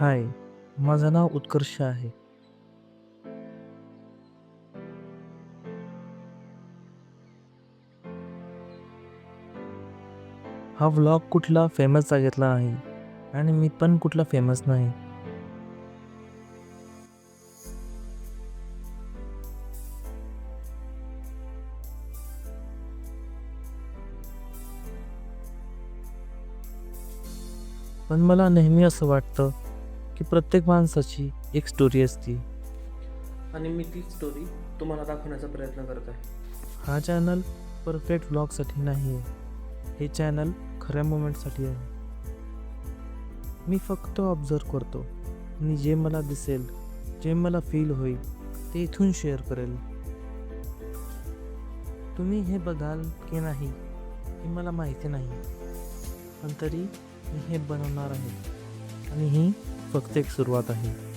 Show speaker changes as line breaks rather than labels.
हाय माझं नाव उत्कर्ष आहे. हा व्लॉग कुठला फेमस सांगितला आहे आणि मी पण कुठला फेमस नाही. पण मला नेहमी असं वाटतं की प्रत्येक माणसाची एक स्टोरी असते.
आणि मी ती स्टोरी तुम्हाला दाखवण्याचा प्रयत्न करत आहे.
हा चॅनल परफेक्ट ब्लॉगसाठी नाही आहे हे चॅनल खऱ्या मोमेंटसाठी आहे. मी फक्त ऑब्झर्व करतो. आणि जे मला दिसेल जे मला फील होईल ते इथून शेअर करेल. तुम्ही हे बघाल की नाही हे मला माहिती नाही. पण तरी मी हे बनवणार आहे. आणि ही फक्त एक सुरुवात आहे.